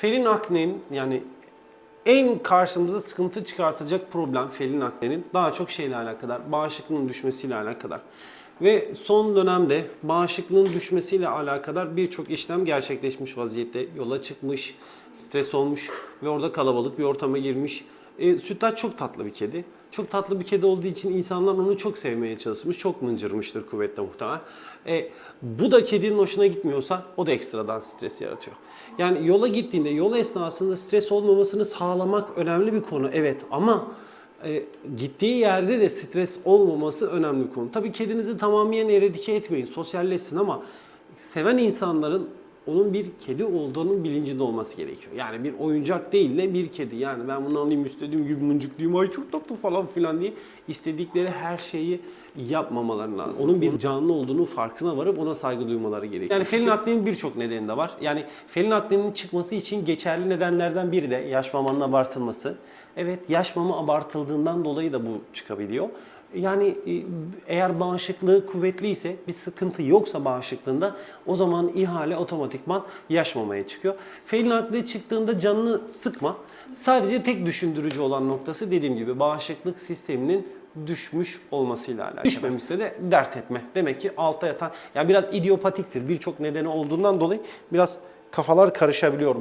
Felin aknenin yani en karşımıza sıkıntı çıkartacak problem felin aknenin daha çok şeyle alakadar. Bağışıklığın düşmesiyle alakadar. Ve son dönemde bağışıklığın düşmesiyle alakadar birçok işlem gerçekleşmiş vaziyette. Yola çıkmış, stres olmuş ve orada kalabalık bir ortama girmiş. E, Sütlaç çok tatlı bir kedi. Çok tatlı bir kedi olduğu için insanlar onu çok sevmeye çalışmış. Çok mıncırmıştır kuvvetle muhtemelen. E, bu da kedinin hoşuna gitmiyorsa o da ekstradan stres yaratıyor. Yani yola gittiğinde, yol esnasında stres olmamasını sağlamak önemli bir konu. Evet ama e, gittiği yerde de stres olmaması önemli konu. Tabii kedinizi tamamen eradike etmeyin, sosyalleşsin ama seven insanların onun bir kedi olduğunun bilincinde olması gerekiyor. Yani bir oyuncak değil de bir kedi. Yani ben bunu alayım istediğim gibi mıncıklayayım, ay çok tatlı falan filan diye istedikleri her şeyi yapmamaları lazım. Onun bir canlı olduğunu farkına varıp ona saygı duymaları gerekiyor. Yani felin aklinin birçok nedeni de var. Yani felin aklinin çıkması için geçerli nedenlerden biri de yaş mamanın abartılması. Evet yaş mama abartıldığından dolayı da bu çıkabiliyor. Yani e, eğer bağışıklığı kuvvetliyse, bir sıkıntı yoksa bağışıklığında o zaman ihale otomatikman yaş mamaya çıkıyor. Felin aklı çıktığında canını sıkma. Sadece tek düşündürücü olan noktası dediğim gibi bağışıklık sisteminin düşmüş olmasıyla alakalı. Düşmemişse de dert etme. Demek ki alta yatan, yani biraz idiopatiktir. Birçok nedeni olduğundan dolayı biraz kafalar karışabiliyor.